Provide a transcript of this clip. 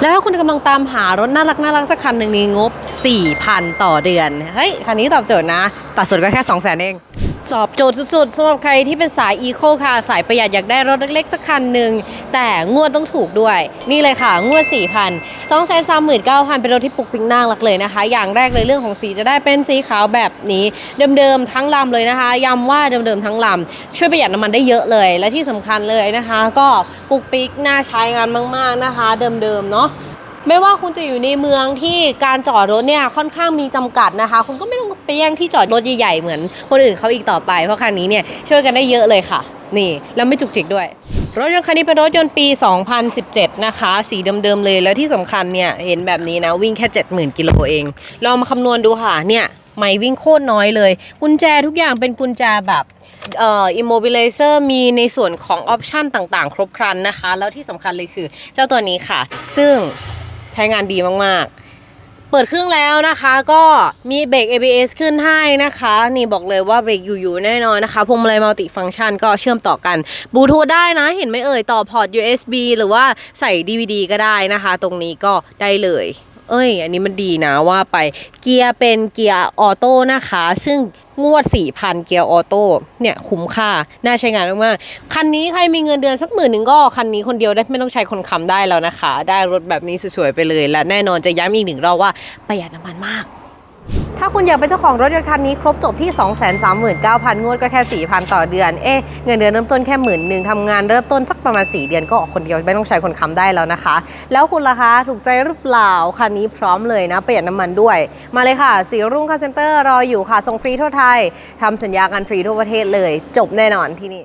แล้วถ้าคุณกำลังตามหารถน่ารักน่ารักสักคันหนึ่งนี้งบ 4,000 ต่อเดือน เฮ้ย คันนี้ตอบโจทย์นะ ตัดส่วนก็แค่ 2 0 0 0 0 0เอง ตอบโจทย์สุดๆสำหรับใครที่เป็นสายอีโคค่ะ สายประหยัดอยากได้รถเล็กๆ สักคันหนึ่งแต่งวดต้องถูกด้วย นี่เลยค่ะ งวด 4,000 2 3 9 0 0 0 เป็นรถที่ปุกปิ๊งน่ารักเลยนะคะ อย่างแรกเลยเรื่องของสีจะได้เป็นสีขาวแบบนี้ เดิมๆทั้งลำเลยนะคะย้ำว่าเดิมๆทั้งลำช่วยประหยัดน้ำมันได้เยอะเลย และที่สำคัญเลยนะคะ ก็ปุกปิ๊กน่าใช้งานมาก ๆนะคะ เดิมๆเนาะไม่ว่าคุณจะอยู่ในเมืองที่การจอดรถเนี่ยค่อนข้างมีจำกัดนะคะ คุณก็ไม่ต้อง ไปแย่งที่จอดรถใหญ่ๆเหมือนคนอื่นเขาอีกต่อไป เพราะคันนี้เนี่ยช่วยกันได้เยอะเลยค่ะ นี่ แล้วไม่จุกจิกด้วย รถยนต์คันนี้เป็นรถยนต์ปี 2017 นะคะ สีเดิมๆเลยแล้วที่สำคัญเนี่ยเห็นแบบนี้นะวิ่งแค่ 70,000กิโลเองลองมาคำนวณดูค่ะเนี่ยไม่วิ่งโคตรน้อยเลย กุญแจทุกอย่างเป็นกุญแจแบบเอ่อ immobilizer มีในส่วนของออปชันต่างๆ ครบครันนะคะ แล้วที่สำคัญเลยคือเจ้าตัวนี้ค่ะ ซึ่งใช้งานดีมากๆ เปิดเครื่องแล้วนะคะก็มีเบรก ABS ขึ้นให้นะคะ นี่บอกเลยว่าเบรกอยู่ๆแน่นอนนะคะพวงมาลัยมัลติฟังก์ชันก็เชื่อมต่อกันบลูทูธได้นะ เห็นไหมเอ่ยต่อพอร์ต USB หรือว่าใส่ DVD ก็ได้นะคะ ตรงนี้ก็ได้เลย เอ้ย อันนี้มันดีนะว่าไปเกียร์เป็นเกียร์ออโต้นะคะ ซึ่งงวด 4,000 เกียร์ออโต้เนี่ยคุ้มค่า น่าใช้งานมากๆคันนี้ใครมีเงินเดือนสักหมื่นหนึ่งก็ คันนี้คนเดียวได้ไม่ต้องใช้คนค้ำได้แล้วนะคะ ได้รถแบบนี้สวยๆไปเลย และแน่นอนจะย้ำอีกหนึ่งรอบว่าประหยัดน้ำมันมาก ถ้าคุณอยากเป็นเจ้าของรถยนต์คันนี้ครบจบที่ 239,000 งวดก็แค่ 4,000 ต่อเดือน เอ๊ะเงินเดือนเริ่มต้นแค่หมื่นหนึ่งทำงานเริ่มต้นสักประมาณ 4 เดือนก็ออกคนเดียวไม่ต้องใช้คนค้ำได้แล้วนะคะ แล้วคุณล่ะคะถูกใจหรือเปล่า คันนี้พร้อมเลยนะประหยัดน้ำมันด้วย มาเลยค่ะ สีรุ่งคาเซ็นเตอร์รออยู่ค่ะส่งฟรีทั่วไทยทำสัญญากันฟรีทั่วประเทศเลย จบแน่นอนที่นี่